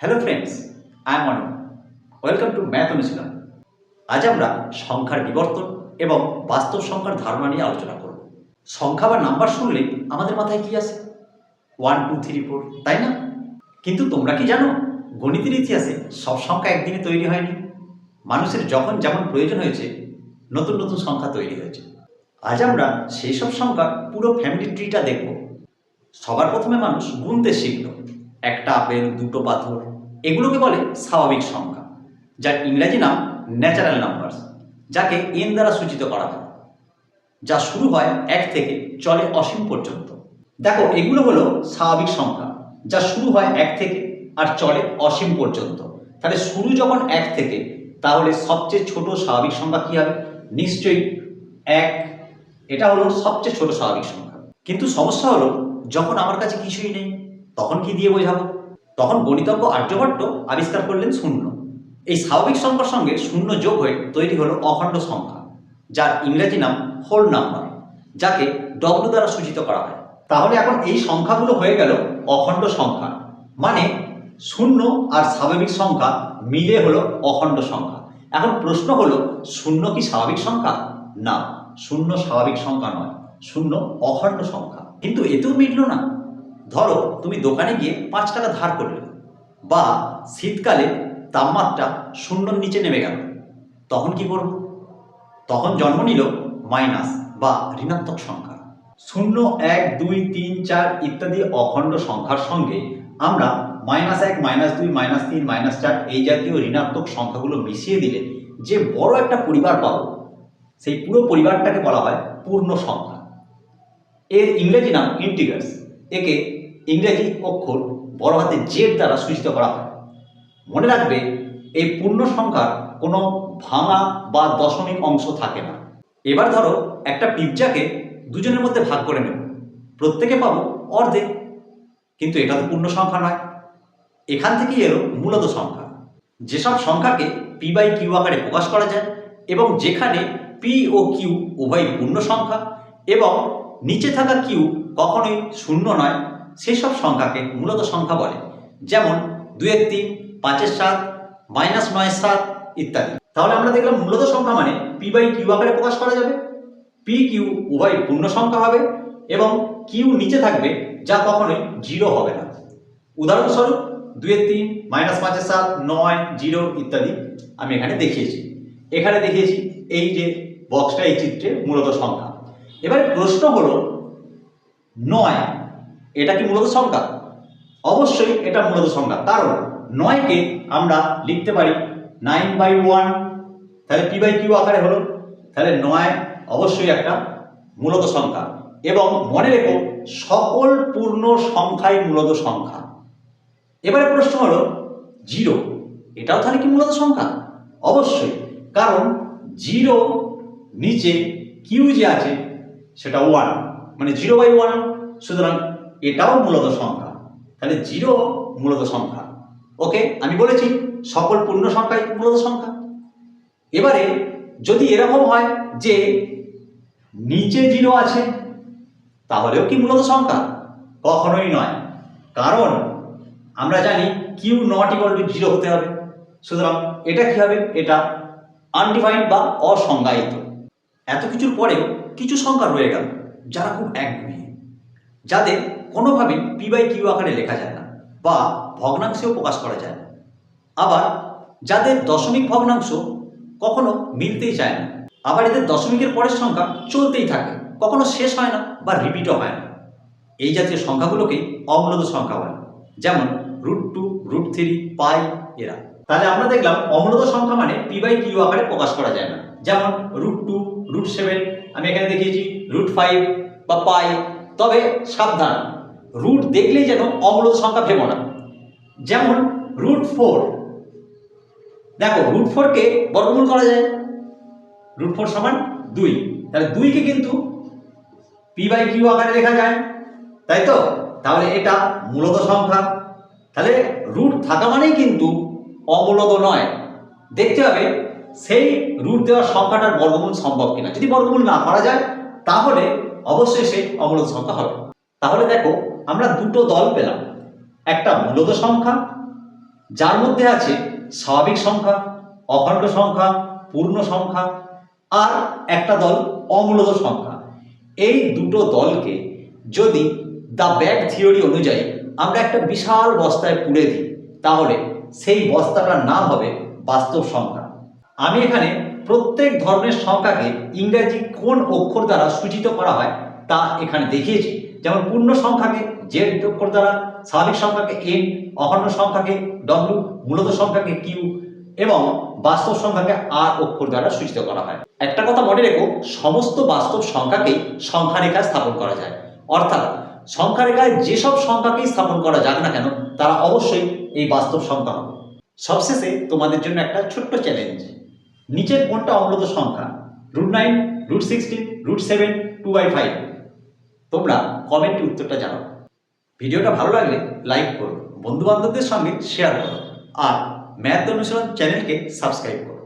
Hello friends I am Anim welcome to math অনুশীলন আজ আমরা সংখ্যার বিবর্তন এবং বাস্তব সংখ্যার ধারণা নিয়ে আলোচনা করব। সংখ্যা বা নাম্বার শুনলে আমাদের মাথায় কি আসে? ওয়ান টু থ্রি ফোর তাই না? কিন্তু তোমরা কি জানো, গণিতের ইতিহাসে সব সংখ্যা একদিনে তৈরি হয়নি। মানুষের যখন যেমন প্রয়োজন হয়েছে, নতুন নতুন সংখ্যা তৈরি হয়েছে। আজ আমরা সেই সব সংখ্যার পুরো ফ্যামিলি ট্রিটা দেখব। সবার প্রথমে মানুষ গুনতে শিখল। একটা আপেল দুটো পাথর, এগুলোকে বলে স্বাভাবিক সংখ্যা, যার ইংরাজি নাম ন্যাচারাল নাম্বারস যাকে এন দ্বারা সূচিত করা হয়, যা শুরু হয় এক থেকে চলে অসীম পর্যন্ত। দেখো, এগুলো হলো স্বাভাবিক সংখ্যা, যা শুরু হয় এক থেকে আর চলে অসীম পর্যন্ত। তাহলে শুরু যখন এক থেকে, তাহলে সবচেয়ে ছোট স্বাভাবিক সংখ্যা কি হবে? নিশ্চয়ই এক। এটা হলো সবচেয়ে ছোট স্বাভাবিক সংখ্যা। কিন্তু সমস্যা হলো, যখন আমার কাছে কিছুই নেই তখন কি দিয়ে বোঝাবো? তখন গণিতজ্ঞ আর্যভট্ট আবিষ্কার করলেন শূন্য। এই স্বাভাবিক সংখ্যার সঙ্গে শূন্য যোগ হয়ে তৈরি হলো অখণ্ড সংখ্যা, যার ইংরেজি নাম হোল নাম্বার, যাকে ডব্লু দ্বারা সূচিত করা হয়। তাহলে এখন এই সংখ্যাগুলো হয়ে গেল অখণ্ড সংখ্যা মানে শূন্য আর স্বাভাবিক সংখ্যা মিলে হলো অখণ্ড সংখ্যা। এখন প্রশ্ন হলো, শূন্য কি স্বাভাবিক সংখ্যা? না, শূন্য স্বাভাবিক সংখ্যা নয়, শূন্য অখণ্ড সংখ্যা। কিন্তু এতেও মিটলো না। ধরো, তুমি দোকানে গিয়ে পাঁচ টাকা ধার করলে বা শীতকালে তাপমাত্রা শূন্যর নিচে নেমে গেল, তখন কি করব? তখন জন্ম নিল মাইনাস বা ঋণাত্মক সংখ্যা। শূন্য, এক, দুই, তিন, চার ইত্যাদি অখণ্ড সংখ্যার সঙ্গে আমরা মাইনাস এক, মাইনাস দুই, মাইনাস তিন, মাইনাস চার এই জাতীয় ঋণাত্মক সংখ্যাগুলো মিশিয়ে দিলে যে বড় একটা পরিবার পাবো, সেই পুরো পরিবারটাকে বলা হয় পূর্ণ সংখ্যা। এর ইংরেজি নাম ইন্টিগ্রাস একে ইংরেজি অক্ষর বড় হাতে জেড দ্বারা সূচিত করা হয়। মনে রাখবে, এই পূর্ণ সংখ্যার কোনো ভাঙা বা দশমিক অংশ থাকে না। এবার ধরো, একটা পিৎজাকে দুজনের মধ্যে ভাগ করে নেব। প্রত্যেকে পাবো অর্ধেক। কিন্তু এটা তো পূর্ণ সংখ্যা নয়। এখান থেকেই এলো মূলত সংখ্যা। যেসব সংখ্যাকে পি বাই কিউ আকারে প্রকাশ করা যায় এবং যেখানে পি ও কিউ উভয় পূর্ণ সংখ্যা এবং নিচে থাকা কিউ কখনোই শূন্য নয়, সেসব সংখ্যাকে মূলত সংখ্যা বলে। যেমন দুয়ের তিন পাঁচের সাত, মাইনাস নয় সাত ইত্যাদি। তাহলে আমরা দেখলাম মূলত সংখ্যা মানে পি বাই কিউ আকারে প্রকাশ করা যাবে। পি কিউ উভয় পূর্ণ সংখ্যা হবে এবং কিউ নিচে থাকবে যা কখনোই জিরো হবে না। উদাহরণস্বরূপ দুয়ের তিন, মাইনাস পাঁচের সাত, নয় জিরো ইত্যাদি আমি এখানে দেখিয়েছি। এখানে দেখিয়েছি এই যে বক্সটা এই চিত্রে মূলত সংখ্যা। এবার প্রশ্ন হলো নয়। এটা কি মূলত সংখ্যা? অবশ্যই এটা মূলত সংখ্যা। কারণ নয়কে আমরা লিখতে পারি নাইন বাই ওয়ান তাহলে পি বাই কিউ আকারে হলো। তাহলে নয় অবশ্যই একটা মূলত সংখ্যা। এবং মনে রেখো, সকল পূর্ণ সংখ্যাই মূলত সংখ্যা। এবারে প্রশ্ন হলো জিরো এটাও তাহলে কি মূলত সংখ্যা? অবশ্যই। কারণ জিরো নিচে কিউ যে আছে, সেটা ওয়ান মানে জিরো বাই ওয়ান, সুতরাং এটাও মূলত সংখ্যা। তাহলে জিরো মূলত সংখ্যা। ওকে, আমি বলেছি সকল পূর্ণ সংখ্যাই মূলত সংখ্যা। এবারে যদি এরকম হয় যে নিচে জিরো আছে, তাহলেও কি মূলত সংখ্যা? কখনোই নয়। কারণ আমরা জানি Q not equal to zero হতে হবে। সুতরাং এটা কি হবে? এটা আনডিফাইন্ড বা অসংজ্ঞায়িত। এত কিছুর পরেও কিছু সংখ্যা রয়ে গেল। যারা খুব একগুঁয়ে যাদের কোনোভাবে পি বাই কিউ আকারে লেখা যায় না বা ভগ্নাংশেও প্রকাশ করা যায় না। আবার যাদের দশমিক ভগ্নাংশ কখনো মিলতেই চায় না, আবার এদের দশমিকের পরের সংখ্যা চলতেই থাকে, কখনো শেষ হয় না বা রিপিটও হয় না। এই জাতীয় সংখ্যাগুলোকে অমূলত সংখ্যা বলে, যেমন root two root three pi এরা। তাহলে আমরা দেখলাম অমূলত সংখ্যা মানে পি বাই কিউ আকারে প্রকাশ করা যায় না। যেমন রুট টু রুট সেভেন আমি এখানে দেখিয়েছি রুট ফাইভ বা পাই তবে সাবধান। রুট দেখলেই যেন অমূলত সংখ্যা ভেবো না। যেমন রুট ফোর দেখো রুট ফোরকে বর্গমূল করা যায়। রুট ফোর সমান দুই। তাহলে দুইকে কিন্তু পি বাই কিউ আকারে লেখা যায়। তাই তো? তাহলে এটা মূলত সংখ্যা। তাহলে রুট থাকা মানেই কিন্তু অমূলত নয়। দেখতে হবে সেই রুট দেওয়ার সংখ্যাটার বর্গমূল সম্ভব কিনা? যদি বর্গমূল না করা যায়, তাহলে অবশ্যই সে অমূলত সংখ্যা হবে। তাহলে দেখো, আমরা দুটো দল পেলাম। একটা মূলত সংখ্যা, যার মধ্যে আছে স্বাভাবিক সংখ্যা, অখণ্ড সংখ্যা, পূর্ণ সংখ্যা, আর একটা দল অমূলত সংখ্যা। এই দুটো দলকে যদি দ্য ব্যাগ থিওরি অনুযায়ী আমরা একটা বিশাল বস্তায় পুড়ে দিই, তাহলে সেই বস্তাটার নাম হবে বাস্তব সংখ্যা। আমি এখানে প্রত্যেক ধরনের সংখ্যাকে ইংরেজি কোন অক্ষর দ্বারা সূচিত করা হয় তা এখানে দেখিয়েছি। যেমন পূর্ণ সংখ্যাকে জেড অক্ষর দ্বারা, স্বাভাবিক সংখ্যাকে এন, অখণ্ড সংখ্যাকে ডব্লিউ, মূলত সংখ্যাকে কিউ এবং বাস্তব সংখ্যাকে আর অক্ষর দ্বারা সূচিত করা হয়। একটা কথা মনে রেখো, সমস্ত বাস্তব সংখ্যাকেই সংখ্যা রেখায় স্থাপন করা যায়। অর্থাৎ সংখ্যা রেখায় যেসব সংখ্যাকেই স্থাপন করা যাক না কেন, তারা অবশ্যই এই বাস্তব সংখ্যা হবে। সবশেষে তোমাদের জন্য একটা ছোট্ট চ্যালেঞ্জ নিচের কোনটা অমূলত সংখ্যা। Root nine root sixteen root seven two by five তোমরা কমেন্টে উত্তরটা জানাও ভিডিওটা ভালো লাগলে লাইক করো। বন্ধুবান্ধবদের সঙ্গে শেয়ার করো। আর ম্যাথ অনুশীলন চ্যানেলকে সাবস্ক্রাইব করো।